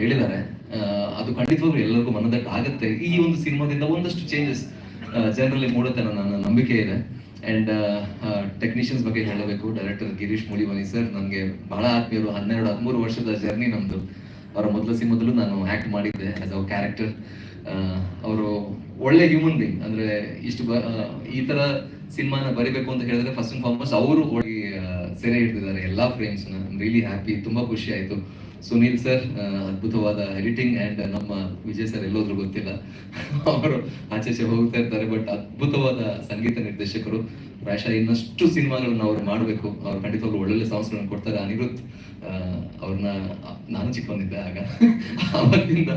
ಹೇಳಿದ್ದಾರೆ. ಅದು ಖಂಡಿತವಾಗ್ಲೂ ಎಲ್ಲರಿಗೂ ಮನದಕ್ಕೆ ಆಗುತ್ತೆ ಈ ಒಂದು ಸಿನಿಮಾದಿಂದ ಒಂದಷ್ಟು ಚೇಂಜಸ್ ಜನರಲ್ಲಿ ಮೂಡುತ್ತೆ ನನ್ನ ನಂಬಿಕೆ ಇದೆ. ಅಂಡ್ ಟೆಕ್ನಿಷಿಯನ್ಸ್ ಬಗ್ಗೆ ಹೇಳಬೇಕು. ಡೈರೆಕ್ಟರ್ ಗಿರೀಶ್ ಮುಳಿಮನಿ ಸರ್ ನನಗೆ ಬಹಳ ಆತ್ಮೀಯರು ಹನ್ನೆರಡು, ಹದಿಮೂರು ವರ್ಷದ ಜರ್ನಿ ನಮ್ದು. ಅವರ ಮೊದಲ ಸಿನಿಮಾದಲ್ಲೂ ನಾನು ಆಕ್ಟ್ ಮಾಡಿದ್ದೆ ಆಸ್ ಅ ಕ್ಯಾರೆಕ್ಟರ್ ಅವರು ಒಳ್ಳೆ ಹ್ಯೂಮನ್ ಬೀಯಿಂಗ್ ಅಂದ್ರೆ ಇಷ್ಟು ಬ- ಈ ತರ ಸಿನಿಮಾನ ಬರಿಬೇಕು ಅಂತ ಹೇಳಿದ್ರೆ ಫಸ್ಟ್ ಅಂಡ್ ಫಾರ್ಮೋಸ್ಟ್ ಅವರು ಸೆರೆ ಹಿಡಿದಿದ್ದಾರೆ. ಎಲ್ಲಾ ಫ್ರೇಮ್ಸ್ ರಿಯಲಿ ಹ್ಯಾಪಿ ತುಂಬಾ ಖುಷಿ ಆಯ್ತು. ಸುನೀಲ್ ಸರ್ ಅದ್ಭುತವಾದ ಎಡಿಟಿಂಗ್ ಅಂಡ್ ನಮ್ಮ ವಿಜಯ್ ಸರ್ ಎಲ್ಲೋದ್ರು ಗೊತ್ತಿಲ್ಲ. ಅವರು ಆಚೆ ಹೋಗ್ತಾ ಇರ್ತಾರೆ ಬಟ್ ಅದ್ಭುತವಾದ ಸಂಗೀತ ನಿರ್ದೇಶಕರು. ಪ್ರಾಯಶಃ ಇನ್ನಷ್ಟು ಸಿನಿಮಾಗಳನ್ನ ಅವ್ರು ಮಾಡಬೇಕು. ಅವ್ರು ಖಂಡಿತವಾಗ್ಲೂ ಒಳ್ಳೊಳ್ಳೆ ಸಾಂಗ್ಸ್ಗಳನ್ನು ಕೊಡ್ತಾರೆ. ಅನಿರುದ್ಧ್ ಅವ್ರನ್ನ ನಾನು ಚಿಕ್ಕವನಿದ್ದೆ ಆಗ. ಅವತ್ತಿಂದ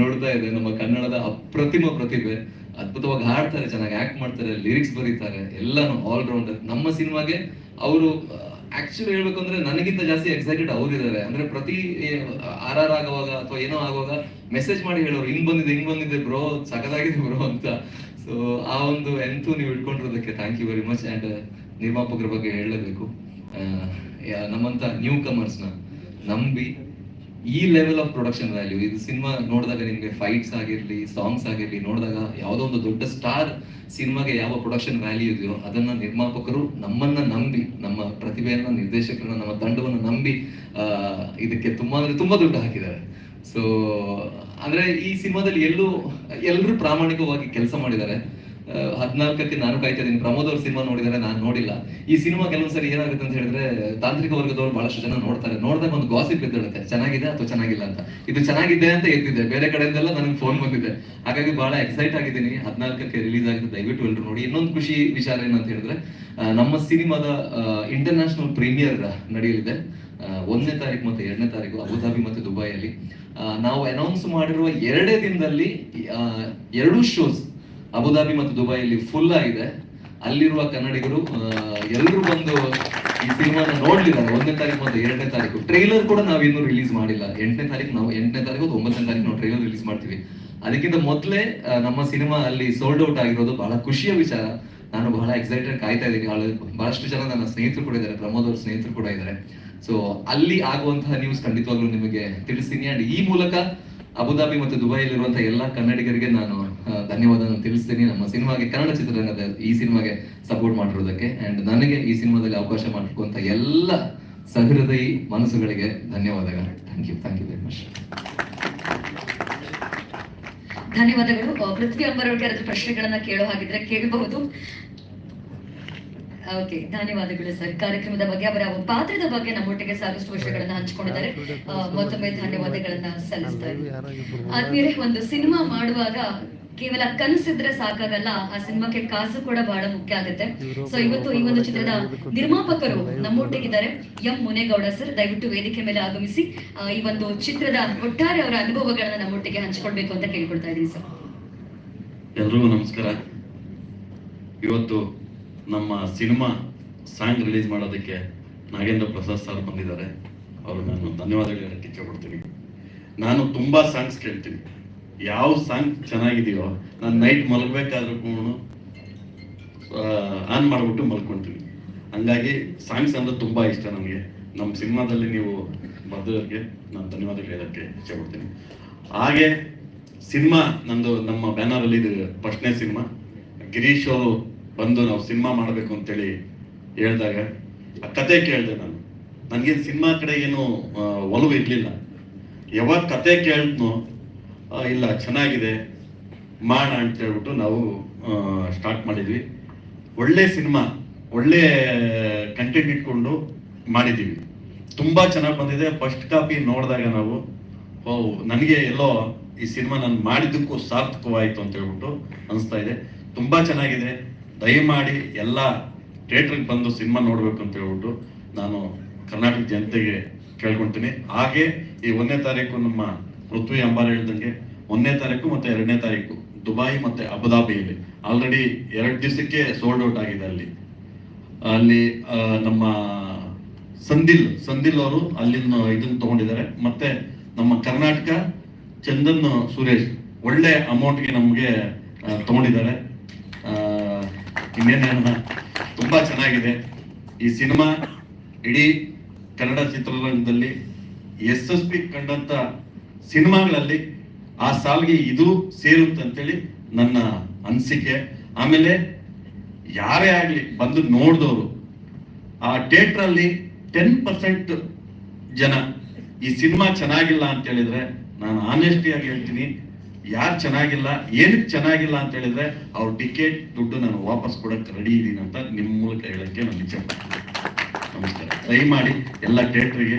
ನೋಡ್ತಾ ಇದೆ ನಮ್ಮ ಕನ್ನಡದ ಅಪ್ರತಿಮ ಪ್ರತಿಭೆ. ಅದ್ಭುತವಾಗಿ ಹಾಡ್ತಾರೆ, ಚೆನ್ನಾಗಿ ಆಕ್ಟ್ ಮಾಡ್ತಾರೆ ಲಿರಿಕ್ಸ್ ಬರೀತಾರೆ, ಎಲ್ಲಾನು ಆಲ್ ರೌಂಡರ್ ನಮ್ಮ ಸಿನಿಮಾಗೆ ಅವರು ಆಕ್ಚುಲಿ ಹೇಳ್ಬೇಕು ಅಂದ್ರೆ ನನಗಿಂತ ಜಾಸ್ತಿ ಎಕ್ಸೈಟೆಡ್ ಅವರಿದ್ದಾರೆ ಅಂದ್ರೆ ಪ್ರತಿ ಆರ್ ಆರ್ ಆಗುವಾಗ ಅಥವಾ ಏನೋ ಆಗುವಾಗ ಮೆಸೇಜ್ ಮಾಡಿ ಹೇಳೋರು, ಹಿಂಗ್ ಬಂದಿದೆ ಹಿಂಗ್ ಬಂದಿದೆ ಬ್ರೋ ಸಕದಾಗಿದೆ ಬ್ರೋ ಅಂತ. ಸೊ ಆ ಒಂದು ಎಂತು ನೀವು ಇಟ್ಕೊಂಡಿರೋದಕ್ಕೆ thank you very much and ನಿರ್ಮಾಪಕರ ಬಗ್ಗೆ ಹೇಳಲೇಬೇಕು. ನಮ್ಮಂತ ನ್ಯೂ ಕಮರ್ಸ್ನ ನಂಬಿ ಈ ಲೆವೆಲ್ ಆಫ್ ಪ್ರೊಡಕ್ಷನ್ ವ್ಯಾಲ್ಯೂ ಇದು ಸಿನಿಮಾ ನೋಡಿದಾಗ ನಿಮ್ಗೆ ಫೈಟ್ಸ್ ಆಗಿರ್ಲಿ ಸಾಂಗ್ಸ್ ಆಗಿರ್ಲಿ, ನೋಡಿದಾಗ ಯಾವುದೋ ಒಂದು ದೊಡ್ಡ ಸ್ಟಾರ್ ಸಿನಿಮಾಗೆ ಯಾವ ಪ್ರೊಡಕ್ಷನ್ ವ್ಯಾಲ್ಯೂ ಇದೆಯೋ ಅದನ್ನ ನಿರ್ಮಾಪಕರು ನಮ್ಮನ್ನ ನಂಬಿ ಪ್ರತಿಭೆಯನ್ನ ನಿರ್ದೇಶಕರನ್ನ ನಮ್ಮ ತಂಡವನ್ನು ನಂಬಿ ಇದಕ್ಕೆ ತುಂಬಾ ಅಂದ್ರೆ ತುಂಬಾ ದುಡ್ಡು ಹಾಕಿದ್ದಾರೆ. ಸೊ ಅಂದ್ರೆ ಈ ಸಿನಿಮಾದಲ್ಲಿ ಎಲ್ಲೂ, ಎಲ್ಲರೂ ಪ್ರಾಮಾಣಿಕವಾಗಿ ಕೆಲಸ ಮಾಡಿದ್ದಾರೆ. ಹದಿನಾಲ್ಕಕ್ಕೆ ನಾನು ಕಾಯ್ತಾ ಇದ್ದೀನಿ. ಪ್ರಮೋದ್ ಅವ್ರ ಸಿನಿಮಾ ನೋಡಿದ್ರೆ, ನಾನು ನೋಡಿಲ್ಲ. ಈ ಸಿನಿಮಾ ಕೆಲವೊಂದ್ಸರಿ ಏನಾಗುತ್ತೆ ಅಂತ ಹೇಳಿದ್ರೆ, ತಾಂತ್ರಿಕ ವರ್ಗದವರು ಬಹಳಷ್ಟು ಜನ ನೋಡ್ತಾರೆ. ನೋಡಿದಾಗ ಒಂದು ಗಾಸಿಪ್ ಎದ್ದೇಳುತ್ತೆ ಚೆನ್ನಾಗಿದೆ ಅಥವಾ ಚೆನ್ನಾಗಿಲ್ಲ ಅಂತ. ಇದು ಚೆನ್ನಾಗಿದೆ ಅಂತ ಎದ್ದಿದೆ ಬೇರೆ ಕಡೆಯಿಂದೆಲ್ಲ ನನಗೆ ಫೋನ್ ಬಂದಿದೆ. ಹಾಗಾಗಿ ಬಹಳ ಎಕ್ಸೈಟ್ ಆಗಿದ್ದೀನಿ. ಹದಿನಾಲ್ಕಕ್ಕೆ ರಿಲೀಸ್ ಆಗಿದೆ ದಯವಿಟ್ಟು ಎಲ್ಲರೂ ನೋಡಿ. ಇನ್ನೊಂದು ಖುಷಿ ವಿಚಾರ ಏನಂತ ಹೇಳಿದ್ರೆ ನಮ್ಮ ಸಿನಿಮಾದ ಇಂಟರ್ನ್ಯಾಷನಲ್ ಪ್ರೀಮಿಯರ್ ನಡೆಯಲಿದೆ. ಒಂದನೇ ತಾರೀಕು ಮತ್ತೆ ಎರಡನೇ ತಾರೀಕು ಅಬುಧಾಬಿ ಮತ್ತೆ ದುಬೈಯಲ್ಲಿ. ನಾವು ಅನೌನ್ಸ್ ಮಾಡಿರುವ ಎರಡೇ ದಿನದಲ್ಲಿ ಎರಡೂ ಶೋಸ್ ಅಬುಧಾಬಿ ಮತ್ತು ದುಬೈಯಲ್ಲಿ ಫುಲ್ ಆಗಿದೆ. ಅಲ್ಲಿರುವ ಕನ್ನಡಿಗರು ಎಲ್ಲರೂ ಬಂದು ಈ ಸಿನಿಮಾನ ನೋಡ್ಲಿದ್ದಾರೆ. ಒಂದನೇ ತಾರೀಕು ಮತ್ತು ಎರಡನೇ ತಾರೀಕು. ಟ್ರೈಲರ್ ಕೂಡ ನಾವು ಇನ್ನೂ ರಿಲೀಸ್ ಮಾಡಿಲ್ಲ. ಎಂಟನೇ ತಾರೀಕು ನಾವು ಎಂಟನೇ ತಾರೀಕು ಒಂಬತ್ತನೇ ತಾರೀಕು ನಾವು ಟ್ರೈಲರ್ ರಿಲೀಸ್ ಮಾಡ್ತೀವಿ. ಅದಕ್ಕಿಂತ ಮೊದಲೇ ನಮ್ಮ ಸಿನಿಮಾ ಅಲ್ಲಿ ಸೋಲ್ಡ್ ಔಟ್ ಆಗಿರೋದು ಬಹಳ ಖುಷಿಯ ವಿಚಾರ. ನಾನು ಬಹಳ ಎಕ್ಸೈಟೆಡ್ ಕಾಯ್ತಾ ಇದ್ದೀನಿ. ಬಹಳಷ್ಟು ಜನ ನನ್ನ ಸ್ನೇಹಿತರು ಕೂಡ ಇದ್ದಾರೆ. ಪ್ರಮೋದ್ ಅವ್ರ ಸ್ನೇಹಿತರು ಕೂಡ ಇದ್ದಾರೆ. ಸೊ ಅಲ್ಲಿ ಆಗುವಂತಹ ನ್ಯೂಸ್ ಖಂಡಿತವಾಗ್ಲೂ ನಿಮಗೆ ತಿಳಿಸ್ತೀನಿ. ಅಂಡ್ ಈ ಮೂಲಕ ಅಬುದಾಬಿ ಮತ್ತು ದುಬೈಯಲ್ಲಿರುವಂತಹ ಎಲ್ಲಾ ಕನ್ನಡಿಗರಿಗೆ ನಾನು ಧನ್ಯವಾದವನ್ನು ತಿಳಿಸ್ತೀನಿ. ನಮ್ಮ ಸಿನಿಮಾಗೆ ಕನ್ನಡ ಚಿತ್ರರಂಗದ ಈ ಸಿನಿಮಾಗೆ ಸಪೋರ್ಟ್ ಮಾಡಿರೋದಕ್ಕೆ ಅಂಡ್ ನನಗೆ ಈ ಸಿನಿಮಾದಲ್ಲಿ ಅವಕಾಶ ಮಾಡಿರುವಂತ ಎಲ್ಲ ಸಹೃದಯಿ ಮನಸ್ಸುಗಳಿಗೆ ಧನ್ಯವಾದಗಳು. Thank you thank you very much ಧನ್ಯವಾದಗಳು. ಪೃಥ್ವಿ ಅಂಬರವ್ರಿಗೆ ಅದ್ರ ಪ್ರಶ್ನೆಗಳನ್ನ ಕೇಳೋ ಹಾಗಿದ್ರೆ ಕೇಳಬಹುದು. ಓಕೆ ಧನ್ಯವಾದಗಳು ಸರ್. ಕಾರ್ಯಕ್ರಮದ ಬಗ್ಗೆ ಅವರ ಪಾತ್ರದ ಬಗ್ಗೆ ನಮ್ಮೊಟ್ಟಿಗೆ ಸಾಕಷ್ಟು ವಿಷಯಗಳನ್ನ ಹಂಚಿಕೊಂಡಿದ್ದಾರೆ. ಮತ್ತೊಮ್ಮೆ ಧನ್ಯವಾದಗಳನ್ನ ಸಲ್ಲಿಸ್ತಾ ಇದ್ದೀವಿ ಆದ್ಮೇಲೆ ಒಂದು ಸಿನಿಮಾ ಮಾಡುವಾಗ ಕೇವಲ ಕನಸಿದ್ರೆ ಸಾಕಾಗಲ್ಲ, ಆ ಸಿನಿಮಾಕ್ಕೆ ಕಾಸು ಕೂಡ ಬಹಳ ಮುಖ್ಯ ಆಗುತ್ತೆ. ಸೊ ಇವತ್ತು ಈ ಒಂದು ಚಿತ್ರದ ನಿರ್ಮಾಪಕರು ನಮ್ಮೊಟ್ಟಿಗಿದ್ದಾರೆ. ಎಂ. ಮುನೇಗೌಡ ಸರ್, ದಯವಿಟ್ಟು ವೇದಿಕೆ ಮೇಲೆ ಆಗಮಿಸಿ ಈ ಒಂದು ಚಿತ್ರದ ಒಟ್ಟಾರೆ ಅವರ ಅನುಭವಗಳನ್ನ ನಮ್ಮೊಟ್ಟಿಗೆ ಹಂಚಿಕೊಳ್ಬೇಕು ಅಂತ ಕೇಳ್ಕೊಳ್ತಾ ಇದ್ದೀನಿ ಸರ್. ಎಲ್ರಿಗೂ ನಮಸ್ಕಾರ. ಇವತ್ತು ನಮ್ಮ ಸಿನಿಮಾ ಸಾಂಗ್ ರಿಲೀಸ್ ಮಾಡೋದಕ್ಕೆ ನಾಗೇಂದ್ರ ಪ್ರಸಾದ್ ಸರ್ ಬಂದಿದ್ದಾರೆ. ಅವರು ನಾನು ಧನ್ಯವಾದಗಳು ಹೇಳಕ್ಕೆ ಇಚ್ಛೆಪಡ್ತೀನಿ ನಾನು ತುಂಬಾ ಸಾಂಗ್ಸ್ ಕೇಳ್ತೀನಿ. ಯಾವ ಸಾಂಗ್ ಚೆನ್ನಾಗಿದೆಯೋ, ನಾನು ನೈಟ್ ಮಲಗಬೇಕಾದ್ರೂ ಆನ್ ಮಾಡಿಬಿಟ್ಟು ಮಲ್ಕೊಳ್ತೀನಿ ಹಂಗಾಗಿ ಸಾಂಗ್ಸ್ ಅಂದ್ರೆ ತುಂಬಾ ಇಷ್ಟ ನನಗೆ ನಮ್ಮ ಸಿನಿಮಾದಲ್ಲಿ ನೀವು ಬರ್ದವ್ರಿಗೆ ನಾನು ಧನ್ಯವಾದ ಹೇಳೋಕ್ಕೆ ಇಷ್ಟಪಡ್ತೀನಿ. ಹಾಗೆ ಸಿನಿಮಾ, ನಂದು ನಮ್ಮ ಬ್ಯಾನರಲ್ಲಿ ಇದು ಫಸ್ಟ್ನೇ ಸಿನಿಮಾ. ಗಿರೀಶ್ ಅವರು ಬಂದು ನಾವು ಸಿನಿಮಾ ಮಾಡಬೇಕು ಅಂತೇಳಿ ಹೇಳಿದಾಗ, ಆ ಕತೆ ಕೇಳಿದೆ ನಾನು. ನನಗೇನು ಸಿನಿಮಾ ಕಡೆ ಏನು ಒಲವು ಇರಲಿಲ್ಲ. ಯಾವಾಗ ಕತೆ ಕೇಳಿದ್ನೋ ಇಲ್ಲ, ಚೆನ್ನಾಗಿದೆ. ಮಾಡ ಅಂತ ಹೇಳ್ಬಿಟ್ಟು ನಾವು ಸ್ಟಾರ್ಟ್ ಮಾಡಿದ್ವಿ. ಒಳ್ಳೆ ಸಿನಿಮಾ, ಒಳ್ಳೆ ಕಂಟೆಂಟ್ ಇಟ್ಕೊಂಡು ಮಾಡಿದ್ದೀವಿ ತುಂಬ ಚೆನ್ನಾಗಿ ಬಂದಿದೆ. ಫಸ್ಟ್ ಕಾಪಿ ನೋಡಿದಾಗ ನಾವು, ಓ, ನನಗೆ ಎಲ್ಲೋ ಈ ಸಿನಿಮಾ ನಾನು ಮಾಡಿದ್ದಕ್ಕೂ ಸಾರ್ಥಕವಾಯಿತು ಅಂತ ಹೇಳ್ಬಿಟ್ಟು ಅನಿಸ್ತಾ ಇದೆ. ತುಂಬ ಚೆನ್ನಾಗಿದೆ. ದಯಮಾಡಿ ಎಲ್ಲ ಥಿಯೇಟ್ರಿಗೆ ಬಂದು ಸಿನಿಮಾ ನೋಡಬೇಕು ಅಂತ ಹೇಳ್ಬಿಟ್ಟು ನಾನು ಕರ್ನಾಟಕ ಜನತೆಗೆ ಕೇಳ್ಕೊಳ್ತೀನಿ. ಹಾಗೆ ಈ ಒಂದನೇ ತಾರೀಕು ನಮ್ಮ ಪೃಥ್ವಿ ಅಂಬಾರ್ ಹೇಳ್ದಂಗೆ ಒಂದನೇ ತಾರೀಕು ಮತ್ತೆ ಎರಡನೇ ತಾರೀಕು ದುಬೈ ಮತ್ತೆ ಅಬುದಾಬಿಯಲ್ಲಿ. ಆಲ್ರೆಡಿ ಎರಡು ದಿವಸಕ್ಕೆ ಸೋಲ್ಡ್ ಔಟ್ ಆಗಿದೆ ಅಲ್ಲಿ. ಅಲ್ಲಿ ನಮ್ಮ ಸಂದಿಲ್ ಸಂದಿಲ್ ಅವರು ಅಲ್ಲಿನ ಇದನ್ನು ತಗೊಂಡಿದ್ದಾರೆ. ಮತ್ತೆ ನಮ್ಮ ಕರ್ನಾಟಕ ಚಂದನ್ ಸುರೇಶ್ ಒಳ್ಳೆ ಅಮೌಂಟ್ಗೆ ನಮಗೆ ತಗೊಂಡಿದ್ದಾರೆ. ಇನ್ನೇನೇನ ತುಂಬ ಚೆನ್ನಾಗಿದೆ. ಈ ಸಿನಿಮಾ ಇಡೀ ಕನ್ನಡ ಚಿತ್ರರಂಗದಲ್ಲಿ ಪಿ ಕಂಡಂತ ಸಿನಿಮಾಗಳಲ್ಲಿ ಆ ಸಾಲಿಗೆ ಇದು ಸೇರುತ್ತೆ ಅಂತೇಳಿ ನನ್ನ ಅನಿಸಿಕೆ. ಆಮೇಲೆ ಯಾರೇ ಆಗಲಿ ಬಂದು ನೋಡಿದವರು, ಆ ಥಿಯೇಟ್ರಲ್ಲಿ ಟೆನ್ ಪರ್ಸೆಂಟ್ ಜನ ಈ ಸಿನಿಮಾ ಚೆನ್ನಾಗಿಲ್ಲ ಅಂತ ಹೇಳಿದ್ರೆ ನಾನು ಆನೆಸ್ಟಿಯಾಗಿ ಹೇಳ್ತೀನಿ, ಯಾರು ಚೆನ್ನಾಗಿಲ್ಲ, ಏನಕ್ಕೆ ಚೆನ್ನಾಗಿಲ್ಲ ಅಂತ ಹೇಳಿದ್ರೆ ಅವ್ರ ಟಿಕೆಟ್, ದುಡ್ಡು ನಾನು ವಾಪಸ್ ಕೊಡಕ್ಕೆ ರೆಡಿ ಇದ್ದೀನಿ ಅಂತ ನಿಮ್ಮ ಮೂಲಕ ಹೇಳಕ್ಕೆ ನಾನು ಇಚ್ಛೆ ನಮಸ್ಕಾರ. ಟ್ರೈ ಮಾಡಿ ಎಲ್ಲ ಥಿಯೇಟ್ರಿಗೆ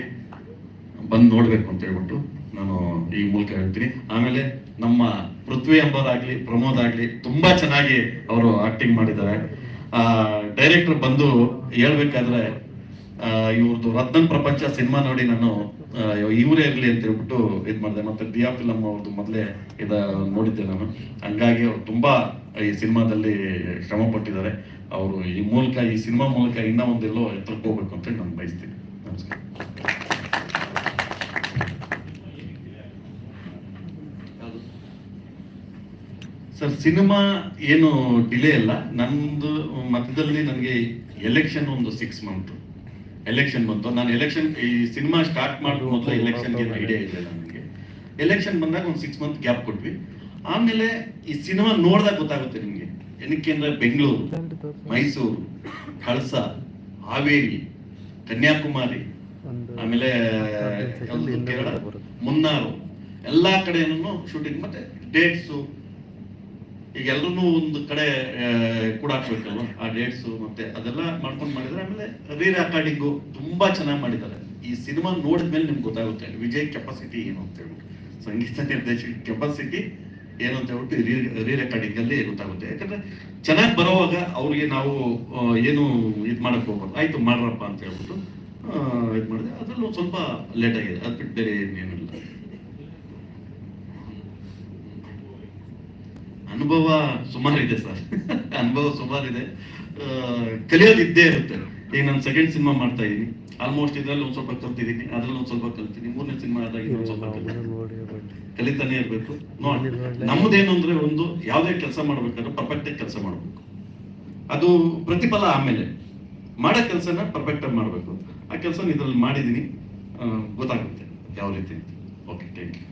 ಬಂದು ನೋಡಬೇಕು ಅಂತ ಹೇಳ್ಬಿಟ್ಟು ನಾನು ಈ ಮೂಲಕ ಹೇಳ್ತೀನಿ. ಆಮೇಲೆ ನಮ್ಮ ಪೃಥ್ವಿ ಎಂಬರಾಗ್ಲಿ ಪ್ರಮೋದ್ ಆಗ್ಲಿ ತುಂಬಾ ಚೆನ್ನಾಗಿ ಅವರು ಆಕ್ಟಿಂಗ್ ಮಾಡಿದ್ದಾರೆ. ಡೈರೆಕ್ಟರ್ ಬಂದು ಹೇಳ್ಬೇಕಾದ್ರೆ ಆ, ಇವ್ರದ್ದು ರತ್ನನ್ ಪ್ರಪಂಚ ಸಿನಿಮಾ ನೋಡಿ ನಾನು ಇವರೇ ಇರ್ಲಿ ಅಂತ ಹೇಳ್ಬಿಟ್ಟು ಇದು ಮಾಡಿದೆ. ಮತ್ತೆ ದಿಯಾ ಫಿಲಮ್ ಅವ್ರದ್ದು ಮೊದಲೇ ಇದ ನೋಡಿದ್ದೆ ನಾನು. ಹಂಗಾಗಿ ಅವ್ರು ತುಂಬಾ ಈ ಸಿನಿಮಾದಲ್ಲಿ ಶ್ರಮ ಪಟ್ಟಿದ್ದಾರೆ. ಅವರು ಈ ಮೂಲಕ ಈ ಸಿನಿಮಾ ಮೂಲಕ ಇನ್ನೂ ಒಂದೆಲ್ಲೋ ಎತ್ತರಕ್ಕೆ ಹೋಗ್ಬೇಕು ಅಂತ ನಾನು ಬಯಸ್ತೀನಿ. ನಮಸ್ಕಾರ. ಸರ್ ಸಿನಿಮಾ ಏನು ಡಿಲೇ ಇಲ್ಲ ನಂದು ಮಧ್ಯದಲ್ಲಿ ನನಗೆ ಎಲೆಕ್ಷನ್ ಒಂದು ಸಿಕ್ಸ್ ಮಂತ್ ಎಲೆಕ್ಷನ್ ಬಂತು. ನಾನು ಎಲೆಕ್ಷನ್ ಈ ಸಿನಿಮಾ ಸ್ಟಾರ್ಟ್ ಮಾಡೋ ಮೊದಲು ಎಲೆಕ್ಷನ್ಗೆ ಐಡಿಯಾ ಇದೆ ನನಗೆ. ಎಲೆಕ್ಷನ್ ಬಂದಾಗ ಒಂದು ಸಿಕ್ಸ್ ಮಂತ್ ಗ್ಯಾಪ್ ಕೊಟ್ವಿ. ಆಮೇಲೆ ಈ ಸಿನಿಮಾ ನೋಡಿದಾಗ ಗೊತ್ತಾಗುತ್ತೆ ನಿಮಗೆ. ಏನಕ್ಕೆ ಅಂದರೆ ಬೆಂಗಳೂರು ಮೈಸೂರು ಕಳಸ ಹಾವೇರಿ ಕನ್ಯಾಕುಮಾರಿ ಆಮೇಲೆ ಕೇರಳ ಮುನ್ನಾರು. ಎಲ್ಲ ಕಡೆಯೂ ಶೂಟಿಂಗ್ ಮತ್ತೆ ಡೇಟ್ಸು ಈಗ ಎಲ್ಲರೂ ಒಂದು ಕಡೆ ಕೂಡ ಹಾಕ್ಬೇಕಲ್ವ? ಆ ಡೇಟ್ಸು ಮತ್ತೆ ಅದೆಲ್ಲ ಮಾಡ್ಕೊಂಡು ಮಾಡಿದ್ರೆ ಆಮೇಲೆ ರೀ ರೆಕಾರ್ಡಿಂಗು ತುಂಬಾ ಚೆನ್ನಾಗಿ ಮಾಡಿದ್ದಾರೆ. ಈ ಸಿನಿಮಾ ನೋಡಿದ್ಮೇಲೆ ನಿಮ್ಗೆ ಗೊತ್ತಾಗುತ್ತೆ, ವಿಜಯ್ ಕೆಪಾಸಿಟಿ ಏನು ಅಂತ ಹೇಳ್ಬಿಟ್ಟು. ಸಂಗೀತ ನಿರ್ದೇಶಕ ಕೆಪಾಸಿಟಿ ಏನು ಅಂತ ಹೇಳ್ಬಿಟ್ಟು ರೀ ರೀ ರೆಕಾರ್ಡಿಂಗ್ ಅಲ್ಲಿ ಗೊತ್ತಾಗುತ್ತೆ. ಯಾಕಂದ್ರೆ ಚೆನ್ನಾಗಿ ಬರೋವಾಗ ಅವ್ರಿಗೆ ನಾವು ಏನು ಇದು ಮಾಡಕ್ ಹೋಗ್ಬಾರ್ದು. ಆಯ್ತು, ಮಾಡ್ರಪ್ಪ ಅಂತ ಹೇಳ್ಬಿಟ್ಟು ಇದು ಮಾಡಿದೆ. ಅದ್ರಲ್ಲೂ ಸ್ವಲ್ಪ ಲೇಟ್ ಆಗಿದೆ. ಅದು ಬಿಟ್ಟು ಬೇರೆ ಏನೇನಿಲ್ಲ ಅನುಭವ ಸುಮಾರಿದೆ ಸರ್. ಅನುಭವ ಸುಮಾರಿದೆ. ಆ, ಕಲಿಯೋದು ಇದ್ದೇ ಇರುತ್ತೆ. ಈಗ ನಾನು ಸೆಕೆಂಡ್ ಸಿನಿಮಾ ಮಾಡ್ತಾ ಇದ್ದೀನಿ. ಆಲ್ಮೋಸ್ಟ್ ಇದ್ರಲ್ಲಿ ಒಂದ್ ಸ್ವಲ್ಪ ಕಲ್ತಿದ್ದೀನಿ. ಅದ್ರಲ್ಲಿ ಒಂದ್ ಸ್ವಲ್ಪ ಕಲ್ತೀನಿ ಮೂರನೇ ಸಿನಿಮಾ ಆದಾಗ ಇನ್ನೊಂದ್ ಸ್ವಲ್ಪ ಕಲಿತೀನಿ ಇರ್ಬೇಕು. ನೋಡಿ ನಮ್ಮದೇನು ಅಂದ್ರೆ ಒಂದು ಯಾವುದೇ ಕೆಲಸ ಮಾಡ್ಬೇಕಾದ್ರೆ ಪರ್ಫೆಕ್ಟ್ ಆಗಿ ಕೆಲಸ ಮಾಡ್ಬೇಕು. ಅದು ಪ್ರತಿಫಲ ಆಮೇಲೆ ಮಾಡೋ ಕೆಲಸನ ಪರ್ಫೆಕ್ಟ್ ಆಗಿ ಮಾಡ್ಬೇಕು. ಆ ಕೆಲಸ ಇದ್ರಲ್ಲಿ ಮಾಡಿದೀನಿ ಆ, ಗೊತ್ತಾಗುತ್ತೆ ಯಾವ ರೀತಿ ಓಕೆ ಥ್ಯಾಂಕ್ ಯು